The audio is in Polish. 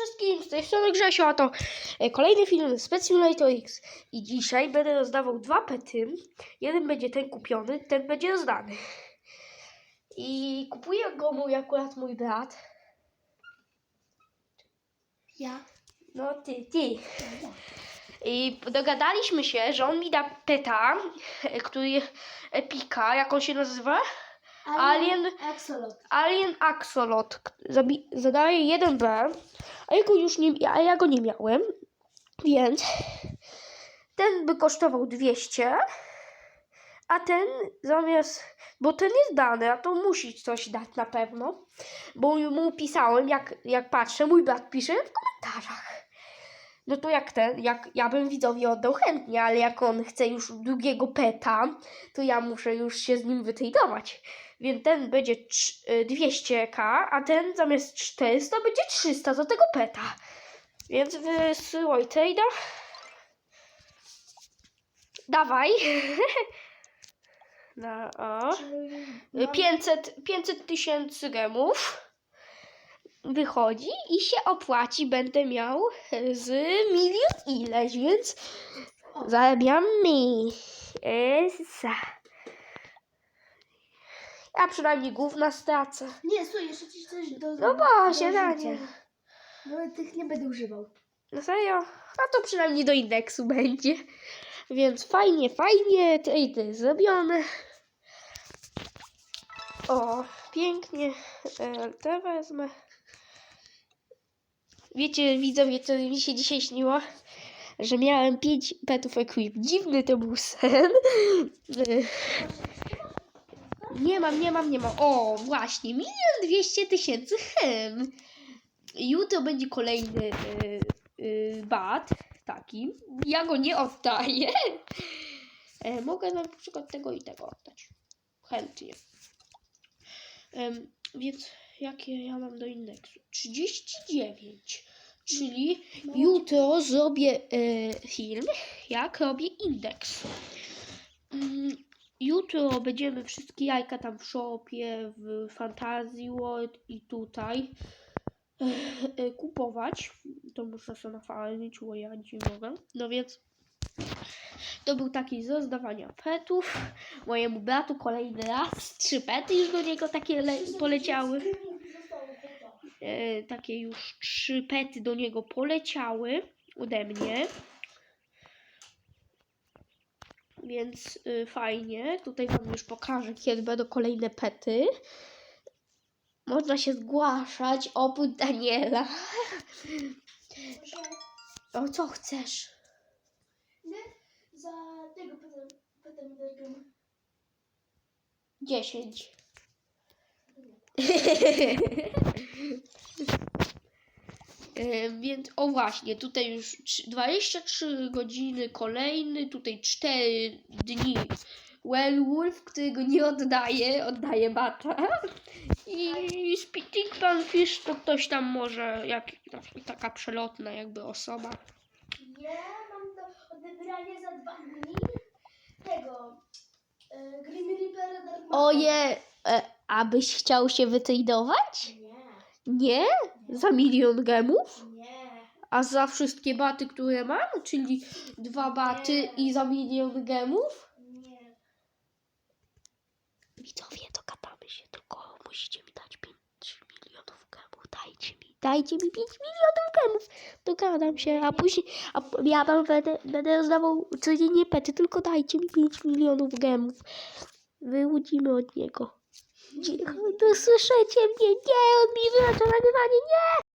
wszystkim, z tej strony Grzesio, a to e, kolejny film z Pet Simulator X. I dzisiaj będę rozdawał dwa pety. Jeden będzie ten kupiony, ten będzie rozdany. I kupuje go mój akurat mój brat. Ja. No ty, ty. I dogadaliśmy się, że on mi da peta, e, który Epika, jak on się nazywa? Alien- Axolot. Alien Axolot zadaje 1B, a ja go już nie, a ja go nie miałem, więc ten by kosztował 200, a ten zamiast, bo ten jest dany, a to musi coś dać na pewno, bo mu pisałem, jak, jak patrzę, mój brat pisze w komentarzach. No to jak ten, jak ja bym widzowi oddał chętnie, ale jak on chce już drugiego peta, to ja muszę już się z nim wytradować. Więc ten będzie trz- y, 200k, a ten zamiast 400 będzie 300 za tego peta. Więc wysyłaj trade'a. Dawaj. Na, o. Y, 500 500 tysięcy gemów wychodzi i się opłaci. Będę miał z milion ileś, więc zarabiamy. Esa. Ja przynajmniej gówna stracę. Nie, słuchaj, jeszcze ci coś do No właśnie, użycia. Danie. No tych nie będę używał. No serio? A to przynajmniej do indeksu będzie. Więc fajnie, fajnie. Trade zrobione. O, pięknie. E, To wezmę. Wiecie, widzowie, co mi się dzisiaj śniło? Że miałem pięć petów equip. Dziwny to był sen. E, Nie mam, nie mam, nie mam. O, właśnie, milion dwieście tysięcy hem. Jutro będzie kolejny y, bat taki. Ja go nie oddaję. E, mogę na przykład tego i tego oddać. Chętnie. Em, więc jakie ja mam do indeksu? 39. Czyli jutro zrobię e, film, jak robię indeks. Mm, Jutro będziemy wszystkie jajka tam w shopie, w Fantasy World i tutaj e, kupować. To muszę sobie nafalnić, bo ja nie mogę. No więc to był taki z rozdawania petów. Mojemu bratu kolejny raz. Trzy pety już do niego takie le- poleciały. E, takie już trzy pety do niego poleciały ode mnie. Więc y, fajnie. Tutaj Wam już pokażę, kiedy będą kolejne pety. Można się zgłaszać oprócz Daniela. O, co chcesz? Nie? Za tego potem, potem drogę. 10. E, Więc o właśnie, tutaj już trz- 23 godziny kolejny, tutaj 4 dni Werewolf, którego nie oddaje, oddaje bata. I Spitting Panfish to ktoś tam może, jak taka przelotna jakby osoba. Ja mam do odebrania za dwa dni tego e, Grim Reaper Dark. Oje, e, abyś chciał się wytradować? Nie, Nie? Za milion gemów? nie. A za wszystkie baty, które mam? Czyli dwa baty i za milion gemów? Nie. Widzowie, dogadamy się, tylko musicie mi dać 5 milionów gemów. Dajcie mi, dajcie mi 5 milionów gemów. Dogadam się, a później, a ja wam będę, będę rozdawał codziennie pety, tylko dajcie mi 5 milionów gemów. Wyłudzimy od niego. Dzie- No słyszycie mnie? Nie, on mi wyłącza nagrywanie, nie!